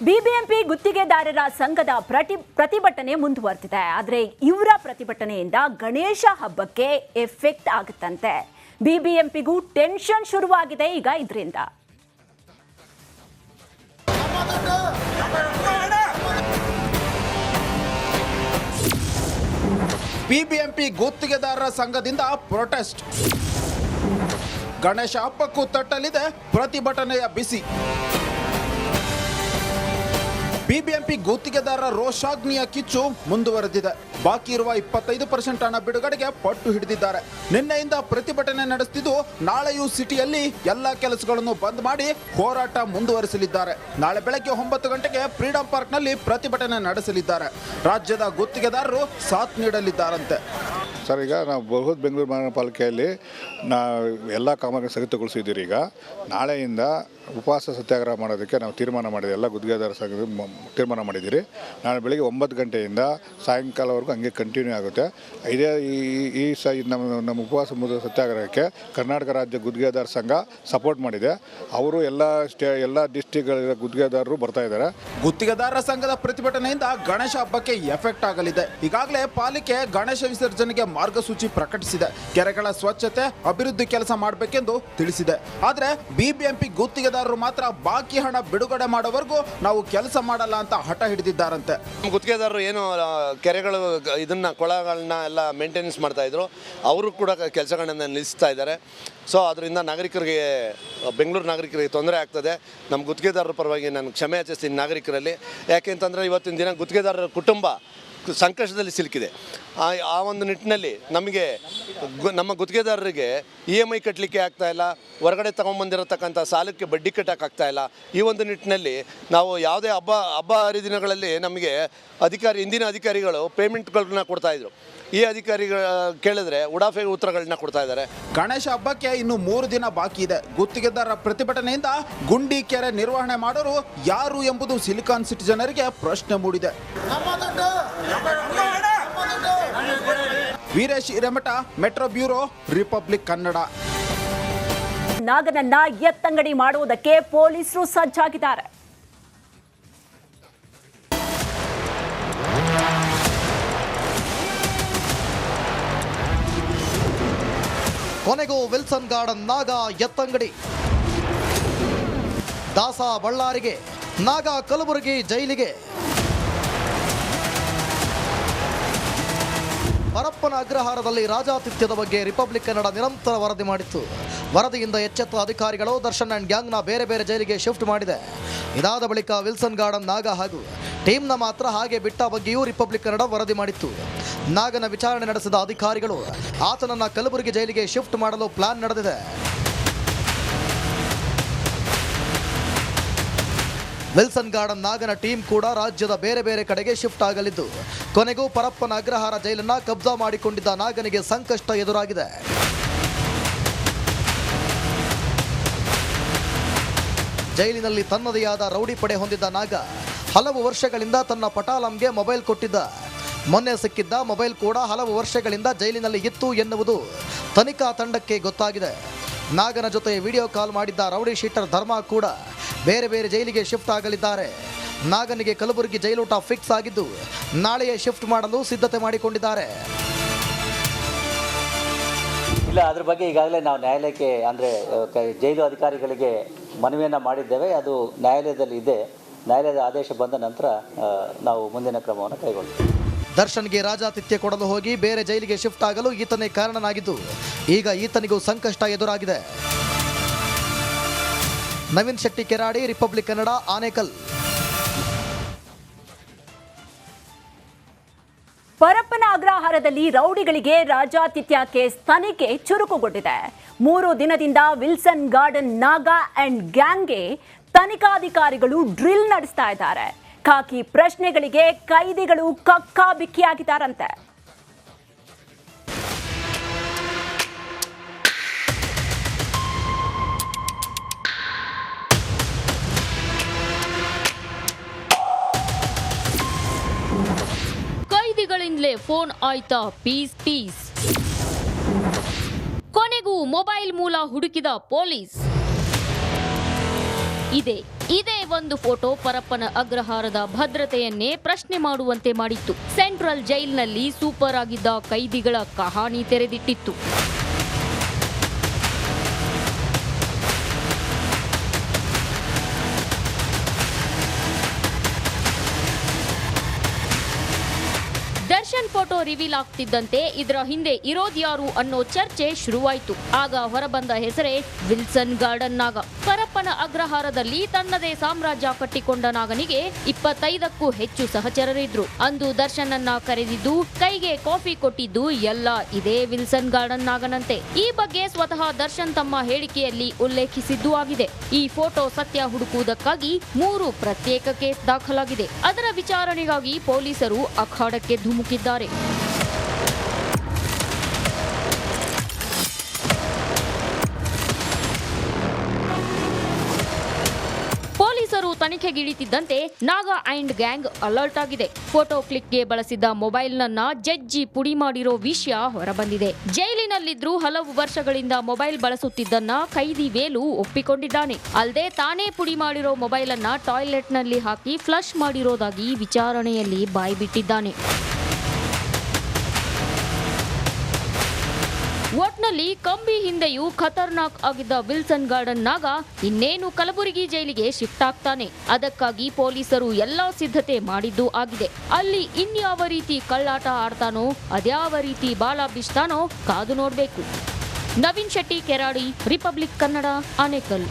BBMP ಗುತ್ತಿಗೆದಾರರ ಸಂಘದ ಪ್ರತಿ ಪ್ರತಿಭಟನೆ ಮುಂದುವರೆದಿದೆ. ಆದರೆ ಇವರ ಪ್ರತಿಭಟನೆಯಿಂದ ಗಣೇಶ ಹಬ್ಬಕ್ಕೆ ಎಫೆಕ್ಟ್ ಆಗುತ್ತಂತೆ. ಬಿಬಿಎಂಪಿಗೂ ಟೆನ್ಷನ್ ಶುರುವಾಗಿದೆ ಈಗ ಇದರಿಂದ. ಬಿಬಿಎಂಪಿ ಗುತ್ತಿಗೆದಾರರ ಸಂಘದಿಂದ ಪ್ರೊಟೆಸ್ಟ್ ಗಣೇಶ ಹಬ್ಬಕ್ಕೂ ತಟ್ಟಲಿದೆ, ಪ್ರತಿಭಟನೆಯ ಬಿಸಿ. ಬಿಬಿಎಂಪಿ ಗುತ್ತಿಗೆದಾರರ ರೋಷಾಗ್ನಿಯ ಕಿಚ್ಚು ಮುಂದುವರೆದಿದೆ. ಬಾಕಿ ಇರುವ ಇಪ್ಪತ್ತೈದು ಪರ್ಸೆಂಟ್ ಹಣ ಬಿಡುಗಡೆಗೆ ಪಟ್ಟು ಹಿಡಿದಿದ್ದಾರೆ. ನಿನ್ನೆಯಿಂದ ಪ್ರತಿಭಟನೆ ನಡೆಸುತ್ತಿದ್ದು ನಾಳೆಯೂ ಸಿಟಿಯಲ್ಲಿ ಎಲ್ಲ ಕೆಲಸಗಳನ್ನು ಬಂದ್ ಮಾಡಿ ಹೋರಾಟ ಮುಂದುವರಿಸಲಿದ್ದಾರೆ. ನಾಳೆ ಬೆಳಗ್ಗೆ ಒಂಬತ್ತು ಗಂಟೆಗೆ ಫ್ರೀಡಂ ಪಾರ್ಕ್ನಲ್ಲಿ ಪ್ರತಿಭಟನೆ ನಡೆಸಲಿದ್ದಾರೆ. ರಾಜ್ಯದ ಗುತ್ತಿಗೆದಾರರು ಸಾಥ್ ನೀಡಲಿದ್ದಾರಂತೆ. ಸರ್, ಈಗ ನಾವು ಬೃಹತ್ ಬೆಂಗಳೂರು ಮಹಾನಗರ ಪಾಲಿಕೆಯಲ್ಲಿ ನಾ ಎಲ್ಲ ಕಾಮಗಾರಿ ಸ್ಥಗಿತಗೊಳಿಸಿದ್ದೀರಿ. ಈಗ ನಾಳೆಯಿಂದ ಉಪವಾಸ ಸತ್ಯಾಗ್ರಹ ಮಾಡೋದಕ್ಕೆ ನಾವು ತೀರ್ಮಾನ ಮಾಡಿದ್ದೀವಿ ಎಲ್ಲ ಗುತ್ತಿಗೆದಾರ ಸಂಘದ ತೀರ್ಮಾನ ಮಾಡಿದ್ದೀರಿ. ನಾಳೆ ಬೆಳಿಗ್ಗೆ ಒಂಬತ್ತು ಗಂಟೆಯಿಂದ ಸಾಯಂಕಾಲವರೆಗೂ ಹಂಗೆ ಕಂಟಿನ್ಯೂ ಆಗುತ್ತೆ. ಇದೇ ಈ, ಈ- ನಮ್ಮ ನಮ್ಮ ಉಪವಾಸ ಮುದ ಸತ್ಯಾಗ್ರಹಕ್ಕೆ ಕರ್ನಾಟಕ ರಾಜ್ಯ ಗುತ್ತಿಗೆದಾರ ಸಂಘ ಸಪೋರ್ಟ್ ಮಾಡಿದೆ. ಅವರು ಎಲ್ಲ ಸ್ಟೇ, ಎಲ್ಲ ಡಿಸ್ಟಿಕ್ಗಳ ಗುತ್ತಿಗೆದಾರರು ಬರ್ತಾ ಇದ್ದಾರೆ. ಗುತ್ತಿಗೆದಾರರ ಸಂಘದ ಪ್ರತಿಭಟನೆಯಿಂದ ಗಣೇಶ ಹಬ್ಬಕ್ಕೆ ಎಫೆಕ್ಟ್ ಆಗಲಿದೆ. ಈಗಾಗಲೇ ಪಾಲಿಕೆ ಗಣೇಶ ವಿಸರ್ಜನೆಗೆ ಮಾರ್ಗಸೂಚಿ ಪ್ರಕಟಿಸಿದೆ. ಕೆರೆಗಳ ಸ್ವಚ್ಛತೆ, ಅಭಿವೃದ್ಧಿ ಕೆಲಸ ಮಾಡಬೇಕೆಂದು ತಿಳಿಸಿದೆ. ಆದರೆ ಬಿಬಿಎಂಪಿ ಗುತ್ತಿಗೆದಾರರು ಮಾತ್ರ ಬಾಕಿ ಹಣ ಬಿಡುಗಡೆ ಮಾಡೋವರೆಗೂ ನಾವು ಕೆಲಸ ಮಾಡಲ್ಲ ಅಂತ ಹಠ ಹಿಡಿದಿದ್ದಾರಂತೆ. ಗುತ್ತಿಗೆದಾರರು ಏನು ಕೆರೆಗಳು, ಇದನ್ನ, ಕೊಳಗಳನ್ನ ಎಲ್ಲ ಮೇಂಟೆನೆನ್ಸ್ ಮಾಡ್ತಾ ಇದ್ರು. ಅವರು ಕೂಡ ಕೆಲಸಗಳನ್ನ ನಿಲ್ಲಿಸ್ತಾ ಇದ್ದಾರೆ. ಸೊ ಅದರಿಂದ ನಾಗರಿಕರಿಗೆ, ಬೆಂಗಳೂರು ನಾಗರಿಕರಿಗೆ ತೊಂದರೆ ಆಗ್ತದೆ. ನಮ್ಮ ಗುತ್ತಿಗೆದಾರರ ಪರವಾಗಿ ನಾನು ಕ್ಷಮೆ ಯಾಚಿಸ್ತೀನಿ ನಾಗರಿಕರಲ್ಲಿ. ಯಾಕೆಂತಂದರೆ ಇವತ್ತಿನ ದಿನ ಗುತ್ತಿಗೆದಾರರ ಕುಟುಂಬ ಸಂಕಷ್ಟದಲ್ಲಿ ಸಿಲುಕಿದೆ. ಆ ಒಂದು ನಿಟ್ಟಿನಲ್ಲಿ ನಮಗೆ ನಮ್ಮ ಗುತ್ತಿಗೆದಾರರಿಗೆ ಇ ಎಂ ಐ ಕಟ್ಟಲಿಕ್ಕೆ ಆಗ್ತಾ ಇಲ್ಲ ಹೊರಗಡೆ ತಗೊಂಬಂದಿರತಕ್ಕಂಥ ಸಾಲಕ್ಕೆ ಬಡ್ಡಿ ಕಟ್ಟೋಕ್ಕಾಗ್ತಾ ಇಲ್ಲ. ಈ ಒಂದು ನಿಟ್ಟಿನಲ್ಲಿ ನಾವು ಯಾವುದೇ ಹಬ್ಬ ಹಬ್ಬ ಹರಿದಿನಗಳಲ್ಲಿ ನಮಗೆ ಅಧಿಕಾರಿ ಹಿಂದಿನ ಅಧಿಕಾರಿಗಳು ಪೇಮೆಂಟ್ಗಳನ್ನ ಕೊಡ್ತಾ ಇದ್ರು. ಈ ಅಧಿಕಾರಿಗಳ ಕೇಳಿದ್ರೆ ಉಡಾಫೆ ಉತ್ತರಗಳನ್ನ ಕೊಡ್ತಾ ಇದ್ದಾರೆ. ಗಣೇಶ ಹಬ್ಬಕ್ಕೆ ಇನ್ನು ಮೂರು ದಿನ ಬಾಕಿ ಇದೆ. ಗುತ್ತಿಗೆದಾರರ ಪ್ರತಿಭಟನೆಯಿಂದ ಗುಂಡಿ ಕೆರೆ ನಿರ್ವಹಣೆ ಮಾಡೋರು ಯಾರು ಎಂಬುದು ಸಿಲಿಕಾನ್ ಸಿಟಿ ಜನರಿಗೆ ಪ್ರಶ್ನೆ ಮೂಡಿದೆ. Veeresh Hiremath metro bureau Republic Kannada. ನಾಗನನ್ನ ಎತ್ತಂಗಡಿ ಮಾಡುವುದಕ್ಕೆ ಪೊಲೀಸರು ಸಜ್ಜಾಗಿದ್ದಾರೆ. ಕೊನೆಗೂ ವಿಲ್ಸನ್ ಗಾರ್ಡನ್ ನಾಗ ಎತ್ತಂಗಡಿ. ದಾಸ ಬಳ್ಳಾರಿಗೆ ನಾಗ ಕಲಬುರಗಿ ಜೈಲಿಗೆ. ಪರಪ್ಪನ ಅಗ್ರಹಾರದಲ್ಲಿ ರಾಜಾತಿಥ್ಯದ ಬಗ್ಗೆ ರಿಪಬ್ಲಿಕ್ ಕನ್ನಡ ನಿರಂತರ ವರದಿ ಮಾಡಿತ್ತು. ವರದಿಯಿಂದ ಎಚ್ಚೆತ್ತ ಅಧಿಕಾರಿಗಳು, ದರ್ಶನ್ ಅಂಡ್ ಗ್ಯಾಂಗ್ನ ಬೇರೆ ಬೇರೆ ಜೈಲಿಗೆ ಶಿಫ್ಟ್ ಮಾಡಿದೆ. ಇದಾದ ಬಳಿಕ ವಿಲ್ಸನ್ ಗಾರ್ಡನ್ ನಾಗ ಹಾಗೂ ಟೀಮ್ನ ಮಾತ್ರ ಹಾಗೆ ಬಿಟ್ಟ ಬಗ್ಗೆಯೂ ರಿಪಬ್ಲಿಕ್ ಕನ್ನಡ ವರದಿ ಮಾಡಿತ್ತು. ನಾಗನ ವಿಚಾರಣೆ ನಡೆಸಿದ ಅಧಿಕಾರಿಗಳು, ಆತನನ್ನ ಕಲಬುರಗಿ ಜೈಲಿಗೆ ಶಿಫ್ಟ್ ಮಾಡಲು ಪ್ಲಾನ್ ನಡೆದಿದೆ. ವಿಲ್ಸನ್ ಗಾರ್ಡನ್ ನಾಗನ ಟೀಮ್ ಕೂಡ ರಾಜ್ಯದ ಬೇರೆ ಬೇರೆ ಕಡೆಗೆ ಶಿಫ್ಟ್ ಆಗಲಿದ್ದು. ಕೊನೆಗೂ ಪರಪ್ಪನ ಅಗ್ರಹಾರ ಜೈಲನ್ನ ಕಬ್ಜಾ ಮಾಡಿಕೊಂಡಿದ್ದ ನಾಗನಿಗೆ ಸಂಕಷ್ಟ ಎದುರಾಗಿದೆ. ಜೈಲಿನಲ್ಲಿ ತನ್ನದೇ ಆದ ರೌಡಿ ಪಡೆ ಹೊಂದಿದ್ದ ನಾಗ ಹಲವು ವರ್ಷಗಳಿಂದ ತನ್ನ ಪಟಾಲಂಗೆ ಮೊಬೈಲ್ ಕೊಟ್ಟಿದ್ದ. ಮೊನ್ನೆ ಸಿಕ್ಕಿದ್ದ ಮೊಬೈಲ್ ಕೂಡ ಹಲವು ವರ್ಷಗಳಿಂದ ಜೈಲಿನಲ್ಲಿ ಇತ್ತು ಎನ್ನುವುದು ತನಿಖಾ ತಂಡಕ್ಕೆ ಗೊತ್ತಾಗಿದೆ. ನಾಗನ ಜೊತೆ ವಿಡಿಯೋ ಕಾಲ್ ಮಾಡಿದ್ದ ರೌಡಿ ಶೀಟರ್ ಧರ್ಮ ಕೂಡ ಬೇರೆ ಬೇರೆ ಜೈಲಿಗೆ ಶಿಫ್ಟ್ ಆಗಲಿದ್ದಾರೆ. ನಾಗನಿಗೆ ಕಲಬುರಗಿ ಜೈಲೂಟ ಫಿಕ್ಸ್ ಆಗಿದ್ದು ನಾಳೆಯೇ ಶಿಫ್ಟ್ ಮಾಡಲು ಸಿದ್ಧತೆ ಮಾಡಿಕೊಂಡಿದ್ದಾರೆ. ಇಲ್ಲ ಅದ್ರ ಬಗ್ಗೆ ಈಗಾಗಲೇ ನಾವು ನ್ಯಾಯಾಲಯಕ್ಕೆ ಅಂದರೆ ಜೈಲು ಅಧಿಕಾರಿಗಳಿಗೆ ಮನವಿಯನ್ನು ಮಾಡಿದ್ದೇವೆ. ಅದು ನ್ಯಾಯಾಲಯದಲ್ಲಿ ಇದೆ. ನ್ಯಾಯಾಲಯದ ಆದೇಶ ಬಂದ ನಂತರ ನಾವು ಮುಂದಿನ ಕ್ರಮವನ್ನು ಕೈಗೊಳ್ಳುತ್ತೇವೆ. ದರ್ಶನ್ಗೆ ರಾಜಾತಿಥ್ಯ ಕೊಡಲು ಹೋಗಿ ಬೇರೆ ಜೈಲಿಗೆ ಶಿಫ್ಟ್ ಆಗಲು ಈತನೇ ಕಾರಣನಾಗಿದ್ದು. ಈಗ ಈತನಿಗೂ ಸಂಕಷ್ಟ ಎದುರಾಗಿದೆ. ನವೀನ್ ಶೆಟ್ಟಿ ಕೆರಾಡಿ, ರಿಪಬ್ಲಿಕ್ ಕನ್ನಡ, ಆನೇಕಲ್. ಪರಪ್ಪನ ಅಗ್ರಹಾರದಲ್ಲಿ ರೌಡಿಗಳಿಗೆ ರಾಜಾತಿಥ್ಯ ಕೇಸ್ ತನಿಖೆ ಚುರುಕುಗೊಂಡಿದೆ. ಮೂರು ದಿನದಿಂದ ವಿಲ್ಸನ್ ಗಾರ್ಡನ್ ನಾಗಾ ಅಂಡ್ ಗ್ಯಾಂಗ್ಗೆ ತನಿಖಾಧಿಕಾರಿಗಳು ಡ್ರಿಲ್ ನಡೆಸ್ತಾ ಇದ್ದಾರೆ. ಖಾಕಿ ಪ್ರಶ್ನೆಗಳಿಗೆ ಕೈದಿಗಳು ಕಕ್ಕಾಬಿಕ್ಕಿಯಾಗಿದ್ದಾರಂತೆ. ಫೋನ್ ಆಯ್ತಾ? Piece piece. ಕೊನೆಗೂ ಮೊಬೈಲ್ ಮೂಲ ಹುಡುಕಿದ ಪೊಲೀಸ್. ಇದೆ, ಇದೇ ಒಂದು ಫೋಟೋ ಪರಪ್ಪನ ಅಗ್ರಹಾರದ ಭದ್ರತೆಯನ್ನೇ ಪ್ರಶ್ನೆ ಮಾಡುವಂತೆ ಮಾಡಿತ್ತು. ಸೆಂಟ್ರಲ್ ಜೈಲ್ನಲ್ಲಿ ಸೂಪರ್ ಆಗಿದ್ದ ಕೈದಿಗಳ ಕಹಾನಿ ತೆರೆದಿಟ್ಟಿತ್ತು. ದರ್ಶನ್ ಫೋಟೋ ರಿವೀಲ್ ಆಗ್ತಿದ್ದಂತೆ ಇದರ ಹಿಂದೆ ಇರೋದ್ಯಾರು ಅನ್ನೋ ಚರ್ಚೆ ಶುರುವಾಯಿತು. ಆಗ ಹೊರಬಂದ ಹೆಸರೇ ವಿಲ್ಸನ್ ಗಾರ್ಡನ್ ನಾಗ. ಪರಪ್ಪನ ಅಗ್ರಹಾರದಲ್ಲಿ ತನ್ನದೇ ಸಾಮ್ರಾಜ್ಯ ಕಟ್ಟಿಕೊಂಡ ನಾಗನಿಗೆ ಇಪ್ಪತ್ತೈದಕ್ಕೂ ಹೆಚ್ಚು ಸಹಚರರಿದ್ರು. ಅಂದು ದರ್ಶನನ್ನ ಕರೆದಿದ್ದು, ಕೈಗೆ ಕಾಫಿ ಕೊಟ್ಟಿದ್ದು ಎಲ್ಲ ಇದೇ ವಿಲ್ಸನ್ ಗಾರ್ಡನ್ ನಾಗನಂತೆ. ಈ ಬಗ್ಗೆ ಸ್ವತಃ ದರ್ಶನ್ ತಮ್ಮ ಹೇಳಿಕೆಯಲ್ಲಿ ಉಲ್ಲೇಖಿಸಿದ್ದು ಆಗಿದೆ. ಈ ಫೋಟೋ ಸತ್ಯ ಹುಡುಕುವುದಕ್ಕಾಗಿ ಮೂರು ಪ್ರತ್ಯೇಕ ಕೇಸ್ ದಾಖಲಾಗಿದೆ. ಅದರ ವಿಚಾರಣೆಗಾಗಿ ಪೊಲೀಸರು ಅಖಾಡಕ್ಕೆ ಧುಮುಕಿದ್ದಾರೆ. ತನಿಖೆಗಿಳಿತಿದ್ದಂತೆ ನಾಗಾ ಅಂಡ್ ಗ್ಯಾಂಗ್ ಅಲರ್ಟ್ ಆಗಿದೆ. ಫೋಟೋ ಕ್ಲಿಕ್ಗೆ ಬಳಸಿದ್ದ ಮೊಬೈಲ್ನನ್ನ ಜಜ್ಜಿ ಪುಡಿ ಮಾಡಿರೋ ವಿಷಯ ಹೊರಬಂದಿದೆ. ಜೈಲಿನಲ್ಲಿದ್ದರೂ ಹಲವು ವರ್ಷಗಳಿಂದ ಮೊಬೈಲ್ ಬಳಸುತ್ತಿದ್ದನ್ನ ಕೈದಿ ವೇಲು ಒಪ್ಪಿಕೊಂಡಿದ್ದಾನೆ. ಅಲ್ಲದೆ ತಾನೇ ಪುಡಿ ಮಾಡಿರೋ ಮೊಬೈಲ್ ಅನ್ನ ಟಾಯ್ಲೆಟ್ನಲ್ಲಿ ಹಾಕಿ ಫ್ಲಶ್ ಮಾಡಿರೋದಾಗಿ ವಿಚಾರಣೆಯಲ್ಲಿ ಬಾಯ್ಬಿಟ್ಟಿದ್ದಾನೆ. ಒಟ್ನಲ್ಲಿ ಕಂಬಿ ಹಿಂದೆಯೂ ಖತರ್ನಾಕ್ ಆಗಿದ್ದ ವಿಲ್ಸನ್ ಗಾರ್ಡನ್ ನಾಗ ಇನ್ನೇನು ಕಲಬುರಗಿ ಜೈಲಿಗೆ ಶಿಫ್ಟ್ ಆಗ್ತಾನೆ. ಅದಕ್ಕಾಗಿ ಪೊಲೀಸರು ಎಲ್ಲಾ ಸಿದ್ಧತೆ ಮಾಡಿದ್ದು ಆಗಿದೆ. ಅಲ್ಲಿ ಇನ್ಯಾವ ರೀತಿ ಕಳ್ಳಾಟ ಆಡ್ತಾನೋ, ಅದ್ಯಾವ ರೀತಿ ಬಾಲ ಬಿಸ್ತಾನೋ ಕಾದು ನೋಡ್ಬೇಕು. ನವೀನ್ ಶೆಟ್ಟಿ, ಕೆರಾಡಿ, ರಿಪಬ್ಲಿಕ್ ಕನ್ನಡ, ಆನೇಕಲ್.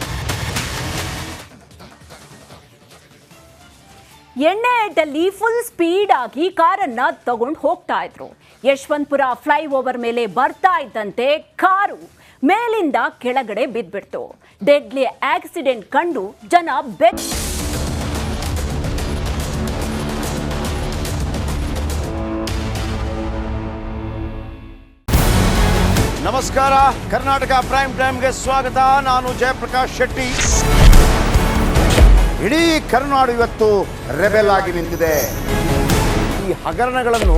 ಎಣ್ಣೆ ಅಡ್ಡಲ್ಲಿ ಫುಲ್ ಸ್ಪೀಡ್ ಆಗಿ ಕಾರನ್ನ ತಗೊಂಡು ಹೋಗ್ತಾ ಇದ್ರು. ಯಶವಂತಪುರ ಫ್ಲೈಓವರ್ ಮೇಲೆ ಬರ್ತಾ ಇದ್ದಂತೆ ಕಾರು ಮೇಲಿಂದ ಕೆಳಗಡೆ ಬಿದ್ದ್ಬಿಡ್ತು. ಡೆಡ್ಲಿ ಆಕ್ಸಿಡೆಂಟ್ ಕಂಡು ಜನ ಬೆಚ್ಚ ನಮಸ್ಕಾರ, ಕರ್ನಾಟಕ ಪ್ರೈಮ್ ಟೈಮ್ಗೆ ಸ್ವಾಗತ. ನಾನು ಜಯಪ್ರಕಾಶ್ ಶೆಟ್ಟಿ. ಇಡೀ ಕರುನಾಡು ಇವತ್ತು ರೆಬೆಲ್ ಆಗಿ ನಿಂತಿದೆ. ಈ ಹಗರಣಗಳನ್ನು